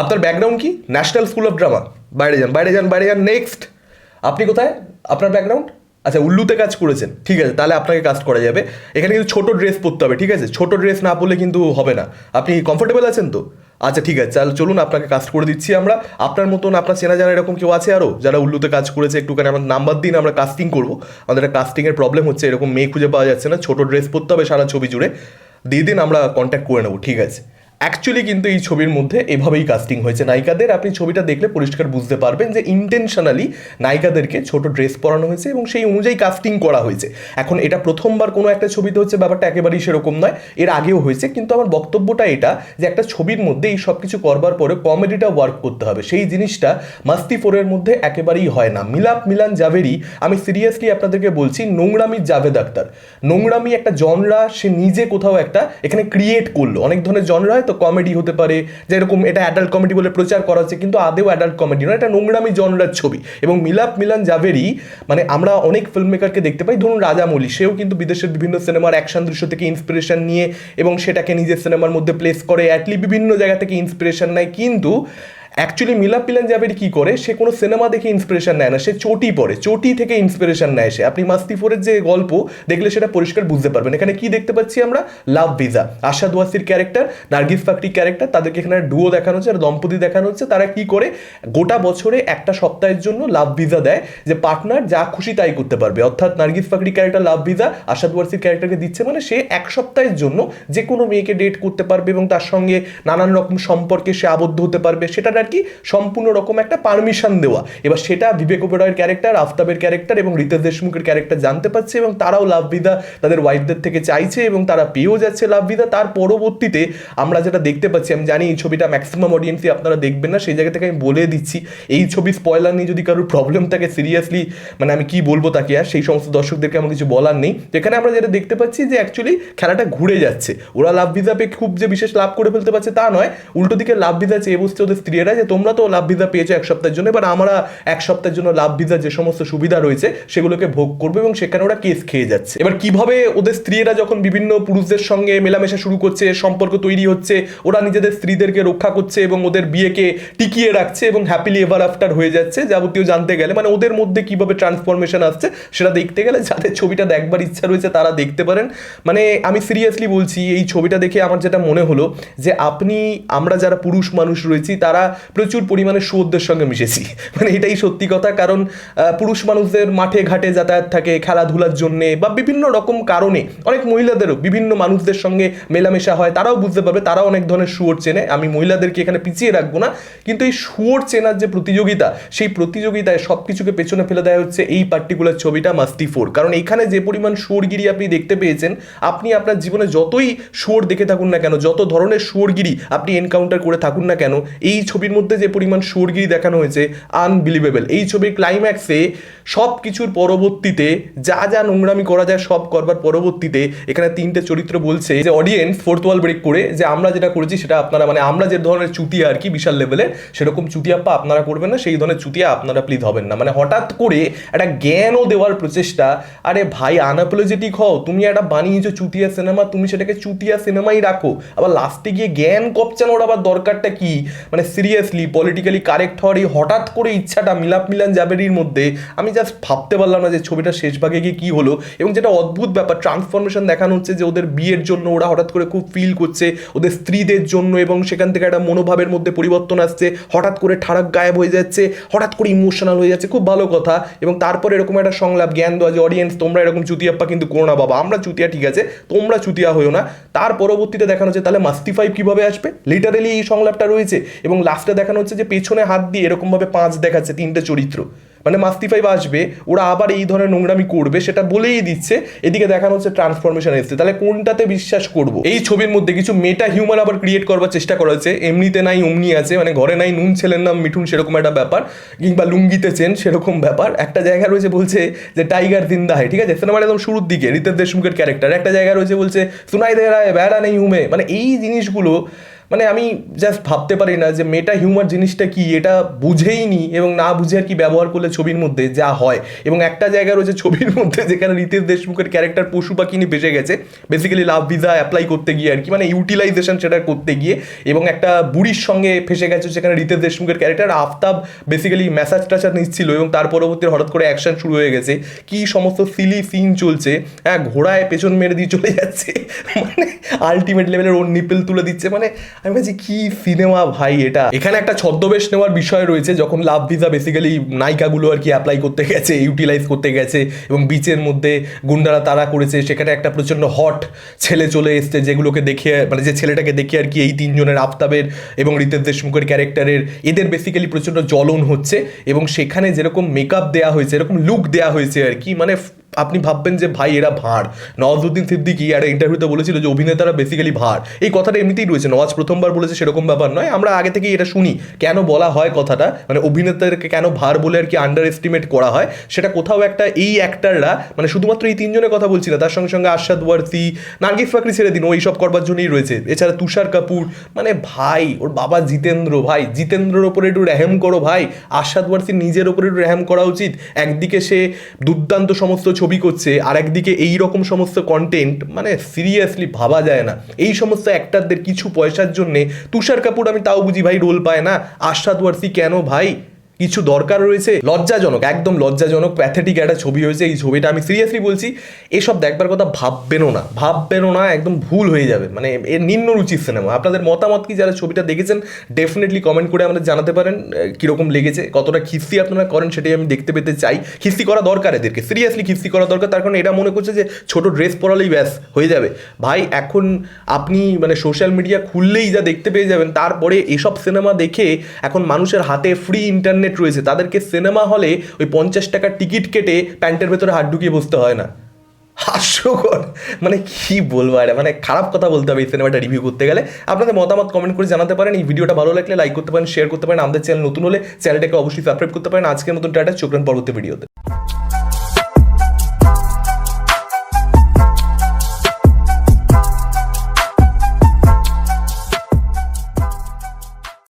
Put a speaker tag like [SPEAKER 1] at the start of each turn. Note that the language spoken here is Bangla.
[SPEAKER 1] আপনার ব্যাকগ্রাউন্ড কি? ন্যাশনাল স্কুল অফ ড্রামা বাইরে যান বাইরে যান বাইরে যান নেক্সট আপনি কোথায়? আপনার ব্যাকগ্রাউন্ড আচ্ছা উল্লুতে কাজ করেছেন। ঠিক আছে, তাহলে আপনাকে কাজ করা যাবে। এখানে কিন্তু ছোটো ড্রেস পরতে হবে, ঠিক আছে? ছোটো ড্রেস না পরলে কিন্তু হবে না। আপনি কমফোর্টেবল আছেন তো? আচ্ছা ঠিক আছে, তাহলে চলুন, আপনাকে কাজ করে দিচ্ছি আমরা। আপনার মতন, আপনার চেনা জানা এরকম কেউ আছে আরও যারা উল্লুতে কাজ করেছে, একটুখানি আমার নাম্বার দিন, আমরা কাস্টিং করব। আমাদের একটা কাস্টিংয়ের প্রবলেম হচ্ছে, এরকম মেয়ে খুঁজে পাওয়া যাচ্ছে না। ছোটো ড্রেস পরতে হবে সারা ছবি জুড়ে। দিয়ে দিন, আমরা কন্ট্যাক্ট করে নেব, ঠিক আছে? অ্যাকচুয়ালি কিন্তু এই ছবির মধ্যে এভাবেই কাস্টিং হয়েছে। নায়িকাদের আপনি ছবিটা দেখলে পরিষ্কার বুঝতে পারবেন যে ইন্টেনশনালি নায়িকাদেরকে ছোট ড্রেস পরানো হয়েছে এবং সেই অনুযায়ী কাস্টিং করা হয়েছে। এখন এটা প্রথমবার কোনো একটা ছবিতে হচ্ছে, ব্যাপারটা একেবারেই সেরকম নয়। এর আগেও হয়েছে, কিন্তু আমার বক্তব্যটা এটা যে একটা ছবির মধ্যে এই সব কিছু করবার পরে কমেডিটা ওয়ার্ক করতে হবে। সেই জিনিসটা মাস্তি ফোরের মধ্যে একেবারেই হয় না। মিলাপ মিলান জাভেরি, আমি সিরিয়াসলি আপনাদেরকে বলছি, নোংরামি জাভেদ আক্তার। নোংরামি একটা জনরা সে নিজে কোথাও একটা এখানে ক্রিয়েট করল। অনেক ধরনের জনরা তো কমেডি হতে পারে, যেরকম এটা অ্যাডাল্ট কমেডি বলে প্রচার করা হচ্ছে, কিন্তু আদেও অ্যাডাল্ট কমেডি নয়, এটা নোংরামি জনরার ছবি। এবং মিলাপ মিলান জাভেরি মানে আমরা অনেক ফিল্ম মেকারকে দেখতে পাই, ধরুন রাজামৌলি, সেও কিন্তু বিদেশের বিভিন্ন সিনেমার অ্যাকশন দৃশ্য থেকে ইন্সপিরেশন নিয়ে এবং সেটাকে নিজের সিনেমার মধ্যে প্লেস করে অ্যাটলি বিভিন্ন জায়গা থেকে ইন্সপিরেশন নেয়। কিন্তু অ্যাকচুয়ালি মিলাপ পিলান জাবেরি কি করে? সে কোনো সিনেমা দেখে ইন্সপিরেশন নেয় না। সে চটি পড়ে চটি থেকে ইন্সপিরেশন নেয় সে। আপনি মাস্তিফোরের যে গল্প, দেখলে সেটা পরিষ্কার বুঝতে পারবেন। এখানে কি দেখতে পাচ্ছি আমরা? লাভ ভিজা আশাদ ওয়াসির ক্যারেক্টার নার্গিস ফাকরি ক্যারেক্টার তাদেরকে এখানে ডুও দেখানো হচ্ছে আর দম্পতি দেখানো হচ্ছে। তারা কি করে? গোটা বছরে একটা সপ্তাহের জন্য লাভ ভিজা দেয়, যে পার্টনার যা খুশি তাই করতে পারবে। অর্থাৎ নার্গিস ফাকরি ক্যারেক্টার লাভ ভিজা আশাদ ওয়াসির ক্যারেক্টারকে দিচ্ছে মানে সে এক সপ্তাহের জন্য যে কোনো মেয়েকে ডেট করতে পারবে এবং তার সঙ্গে নানান রকম সম্পর্কে সে আবদ্ধ হতে পারবে। সেটা আর কি? সম্পূর্ণ রকম একটা পারমিশন দেওয়া। এবার সেটা বিবেক ওবেরয়ের ক্যারেক্টার আফতাবের ক্যারেক্টার এবং রিতেশ দেশমুখের ক্যারেক্টার জানতে পারছে এবং তারাও লাভবিদা তাদের ওয়াইফদের থেকে চাইছে এবং তারা পেয়েও যাচ্ছে লাভবিদা তার পরবর্তীতে আমরা যেটা দেখতে পাচ্ছি, আমি জানি এই ছবিটা ম্যাক্সিমাম অডিয়েন্সই আপনারা দেখবেন না, সেই জায়গা থেকে আমি বলে দিচ্ছি। এই ছবি স্পয়লার নিয়ে যদি কারোর প্রবলেম থাকে সিরিয়াসলি মানে আমি কি বলব তাকে আর? সেই সমস্ত দর্শকদেরকে আমার কিছু বলার নেই। তো এখানে আমরা যেটা দেখতে পাচ্ছি যে অ্যাকচুয়ালি খেলাটা ঘুরে যাচ্ছে। ওরা লাভ পেয়ে খুব যে বিশেষ লাভ করে ফেলতে পারছে তা নয়। উল্টো দিকে লাভ চেয়ে বসছে ওদের স্ত্রীরা যে তোমরা তো লাভ ভিজা পেয়েছ এক সপ্তাহের জন্য, এবার আমরা এক সপ্তাহের জন্য লাভ ভিজার যে সমস্ত সুবিধা রয়েছে, সেগুলোকে ভোগ করবে এবং সেখানে ওরা কেস খেয়ে যাচ্ছে। এবার কীভাবে ওদের স্ত্রীরা যখন বিভিন্ন পুরুষদের সঙ্গে মেলামেশা শুরু করছে, সম্পর্ক তৈরি হচ্ছে, ওরা নিজেদের স্ত্রীদেরকে রক্ষা করছে এবং ওদের বিয়েকে টিকিয়ে রাখছে এবং হ্যাপিলি এভার আফটার হয়ে যাচ্ছে, যাবতীয় জানতে গেলে। মানে ওদের মধ্যে কীভাবে ট্রান্সফরমেশন আসছে, সেটা দেখতে গেলে যাদের ছবিটা দেখবার ইচ্ছা রয়েছে, তারা দেখতে পারেন। মানে আমি সিরিয়াসলি বলছি, এই ছবিটা দেখে আমার যেটা মনে হলো যে, আপনি, আমরা যারা পুরুষ মানুষ রয়েছি, তারা প্রচুর পরিমাণে সুরদের সঙ্গে মিশেছি। মানে এটাই সত্যি কথা, কারণ পুরুষ মানুষদের মাঠে ঘাটে যাতায়াত থাকে, খেলাধুলার জন্যে বা বিভিন্ন রকম কারণে অনেক মহিলাদেরও বিভিন্ন মানুষদের সঙ্গে মেলামেশা হয়, তারাও বুঝতে পারবে, তারাও অনেক ধরনের শুয়োর চেনে। আমি মহিলাদেরকে এখানে পিছিয়ে রাখব না, কিন্তু এই শুয়োর চেনার যে প্রতিযোগিতা, সেই প্রতিযোগিতায় সব কিছুকে পেছনে ফেলে দেওয়া হচ্ছে এই পার্টিকুলার ছবিটা মাস্তি ফোর কারণ এখানে যে পরিমাণ শুয়োরগিরি আপনি দেখতে পেয়েছেন, আপনি আপনার জীবনে যতই শুয়োর দেখে থাকুন না কেন, যত ধরনের শুয়োরগিরি আপনি এনকাউন্টার করে থাকুন না কেন, এই ছবির মধ্যে যে পরিমাণ শুয়োরগিরি দেখানো হয়েছে আনবিলিভেবল এই ছবির ক্লাইম্যাক্সে সব কিছুর পরবর্তীতে যা যা নোংরামি করা যায় সব করবার পরবর্তীতে এখানে তিনটে চরিত্র বলছে যে অডিয়েন্স ফোর্থ ওয়াল ব্রেক করে যে আমরা যেটা করেছি সেটা আপনারা মানে আমরা যে ধরনের চুতিয়া আর কি বিশাল লেভেলের সেরকম চুতিয়াপ্পা আপনারা করবেন না, সেই ধরনের চুতিয়া আপনারা প্লিজ হবেন না। মানে হঠাৎ করে একটা জ্ঞানও দেওয়ার প্রচেষ্টা, আরে ভাই আনঅ্যাপোলজেটিক হও, তুমি একটা বানিয়েছো চুতিয়া সিনেমা তুমি সেটাকে চুতিয়া সিনেমাই রাখো। আবার লাস্টে গিয়ে জ্ঞান কপচানোর আবার দরকারটা কি? মানে সিরিয়াসলি পলিটিক্যালি কারেক্ট হওয়ার এই হঠাৎ করে ইচ্ছাটা মিলাপ মিলান জাবেরির মধ্যে আমি জাস্ট ভাবতে পারলাম না যে ছবিটা শেষ ভাগে গিয়ে কী হলো এবং যেটা অদ্ভুত ব্যাপার ট্রান্সফরমেশন দেখানো হচ্ছে যে ওদের বিয়ের জন্য ওরা হঠাৎ করে খুব ফিল করছে, ওদের স্ত্রীদের জন্য এবং সেখান থেকে একটা মনোভাবের মধ্যে পরিবর্তন আসছে, হঠাৎ করে ঠাড়াক গায়েব হয়ে যাচ্ছে, হঠাৎ করে ইমোশনাল হয়ে যাচ্ছে, খুব ভালো কথা এবং তারপরে এরকম একটা সংলাপ, জ্ঞান দেওয়া যে অডিয়েন্স তোমরা এরকম চুতিয়াপ্পা কিন্তু করো না বাবা, আমরা চুতিয়া ঠিক আছে, তোমরা চুতিয়া হয়েও না। তার পরবর্তীতে দেখানো হচ্ছে তাহলে মাস্তি ফাইভ কীভাবে আসবে? লিটারেলি এই সংলাপটা রয়েছে এবং লাস্টে দেখানো হচ্ছে যে পেছনে হাত দিয়ে এরকমভাবে পাঁচ দেখাচ্ছে তিনটে চরিত্র। মানে মাস্তি ফাইভ আসবে, ওরা আবার এই ধরনের নোংরামি করবে, সেটা বলেই দিচ্ছে, এদিকে দেখানো হচ্ছে ট্রান্সফরমেশন এসছে। তাহলে কোনটাতে বিশ্বাস করব? এই ছবির মধ্যে কিছু মেটা হিউম্যান আবার ক্রিয়েট করবার চেষ্টা করা হয়েছে। এমনিতে নাই, অমনি আছে মানে ঘরে নাই, নুন ছেলের নাম মিঠুন সেরকম একটা ব্যাপার, কিংবা লুঙ্গিতে চেন সেরকম ব্যাপার। একটা জায়গা রয়েছে বলছে যে টাইগার জিন্দা হয় ঠিক আছে? সিনেমার একদম শুরুর দিকে রিতেশ দেশমুখের ক্যারেক্টার একটা জায়গা রয়েছে বলছে সুনাই দে রায়, বেড়া নেই হুমে মানে এই জিনিসগুলো মানে আমি জাস্ট ভাবতে পারি না যে মেটা হিউমার জিনিসটা কি, এটা বুঝেইনি এবং না বুঝে আর কি ব্যবহার করলে ছবির মধ্যে যা হয়। এবং একটা জায়গা রয়েছে ছবির মধ্যে যেখানে রিতেশ দেশমুখের ক্যারেক্টার পশু পাখি নিয়ে বেঁচে গেছে। বেসিক্যালি লাভ ভিসা অ্যাপ্লাই করতে গিয়ে আর কি মানে ইউটিলাইজেশন সেটা করতে গিয়ে। এবং একটা বুড়ির সঙ্গে ফেসে গেছে সেখানে রিতেশ দেশমুখের ক্যারেক্টার আফতাব বেসিক্যালি ম্যাসাজ টাচার নিচ্ছিল এবং তার পরবর্তী হঠাৎ করে অ্যাকশন শুরু হয়ে গেছে। কি সমস্ত সিলি সিন চলছে হ্যাঁ ঘোড়ায় পেছন মেরে দিয়ে চলে যাচ্ছে। মানে আলটিমেট লেভেলের ওর নিপেল তুলে দিচ্ছে। মানে আমি ভাবছি, কি সিনেমা ভাই এটা? এখানে একটা ছদ্মবেশ নেওয়ার বিষয় রয়েছে, যখন লাভ ভিসা বেসিক্যালি নায়িকাগুলো আর কি অ্যাপ্লাই করতে গেছে ইউটিলাইজ করতে গেছে, এবং বিচের মধ্যে গুন্ডারা তারা করেছে, সেখানে একটা প্রচণ্ড হট ছেলে চলে এসছে, যেগুলোকে দেখে মানে যে ছেলেটাকে দেখে আর কি এই তিনজনের আফতাবের এবং রিতেশ দেশমুখের ক্যারেক্টারের এদের বেসিক্যালি প্রচণ্ড জ্বলন হচ্ছে, এবং সেখানে যেরকম মেকআপ দেওয়া হয়েছে, এরকম লুক দেওয়া হয়েছে আর কি মানে আপনি ভাববেন যে, ভাই, এরা ভাঁড়। নওয়াজুদ্দিন সিদ্দিকি একটা ইন্টারভিউতে বলেছিল যে, অভিনেতারা বেসিক্যালি ভাঁড়। এই কথাটা এমনিতেই রয়েছে। নওয়াজ প্রথমবার বলেছে সেরকম ব্যাপার নয়। আমরা আগে থেকেই এটা শুনি। কেন বলা হয় কথাটা? মানে অভিনেতাদেরকে কেন ভাঁড় বলে আর কি আন্ডার এস্টিমেট করা হয়? সেটা কোথাও একটা এই অ্যাক্টাররা মানে শুধুমাত্র এই তিনজনের কথা বলছি না, তার সঙ্গে সঙ্গে আশাদ ওয়ার্সি নার্গিস ফাকরি ছেড়ে দিন ও এইসব করবার জন্যই রয়েছে। এছাড়া তুষার কাপুর মানে ভাই, ওর বাবা জিতেন্দ্র ভাই, জিতেন্দ্রর ওপরে একটু র্যাহেম করো ভাই। আশাদ ওয়ার্সি নিজের ওপরে একটু র্যাহেম করা উচিত। একদিকে সে দুর্দান্ত সমস্ত ছবি করছে আর একদিকে এই রকম সমস্ত কন্টেন্ট মানে সিরিয়াসলি ভাবা যায় না। এই সমস্ত অ্যাক্টারদের কিছু পয়সার জন্যে তুষার কাপুর আমি তাও বুঝি ভাই রোল পায় না। আশ্বাদ ওয়ার্সি কেন ভাই? কিছু দরকার রয়েছে, লজ্জাজনক, একদম লজ্জাজনক প্যাথেটিক একটা ছবি হয়েছে, এই ছবিটা আমি সিরিয়াসলি বলছি, এসব দেখবার কথা ভাববেনও না ভাববেনও না, একদম ভুল হয়ে যাবে মানে এর নিম্ন রুচির সিনেমা আপনাদের মতামত কি যারা ছবিটা দেখেছেন ডেফিনেটলি কমেন্ট করে আমাদের জানাতে পারেন কীরকম লেগেছে, কতটা খিস্তি আপনারা করেন সেটাই আমি দেখতে পেতে চাই। খিস্তি করা দরকার এদেরকে সিরিয়াসলি খিস্তি করা দরকার, তার কারণ এটা মনে করছে যে ছোট ড্রেস পরালেই ব্যাস হয়ে যাবে। ভাই, এখন আপনি মানে সোশ্যাল মিডিয়া খুললেই যা দেখতে পেয়ে যাবেন, তারপরে এসব সিনেমা দেখে এখন মানুষের হাতে ফ্রি ইন্টারনেট রয়েছে, তাদেরকে সিনেমা হলে ওই পঞ্চাশ টাকার টিকিট কেটে প্যান্টের ভেতরে হাত ঢুকিয়ে বসতে হয় না। হাস্যকর। মানে কি বলব আর মানে খারাপ কথা বলতে হবে এই সিনেমাটা রিভিউ করতে গেলে। আপনাদের মতামত কমেন্ট করে জানাতে পারেন। এই ভিডিওটা ভালো লাগলে লাইক করতে পারেন শেয়ার করতে পারেন। আমাদের চ্যানেল নতুন হলে চ্যানেলটাকে অবশ্যই সাবস্ক্রাইব করতে পারেন। আজকের মতন টাটা, চোখ পরবর্তী ভিডিওতে